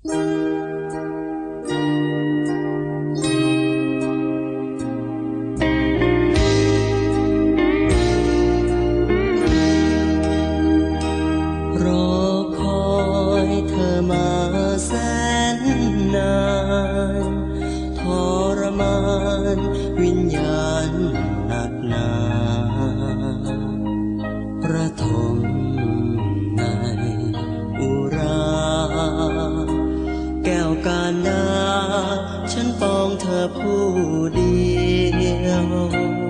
รอคอยเธอมาแสนนานทรมานวิญญาณหนักหนา 他不料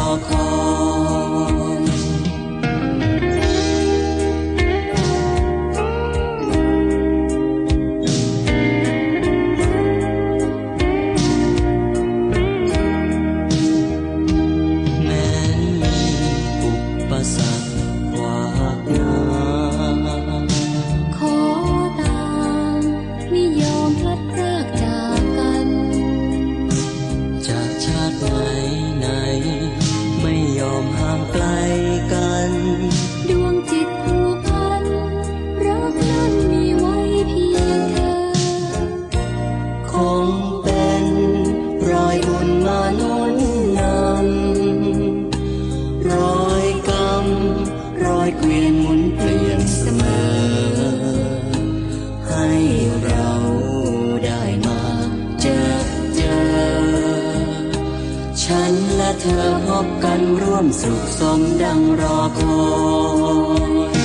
มห่างไกลกัน ดวงจิตผูกพัน รักนั้นมีไว้เพียงเธอ คงเป็นรอยบุญมานุนนำรอยกรรมรอยเกวียน และเธอพบกันร่วมสุขสมดังรอคอย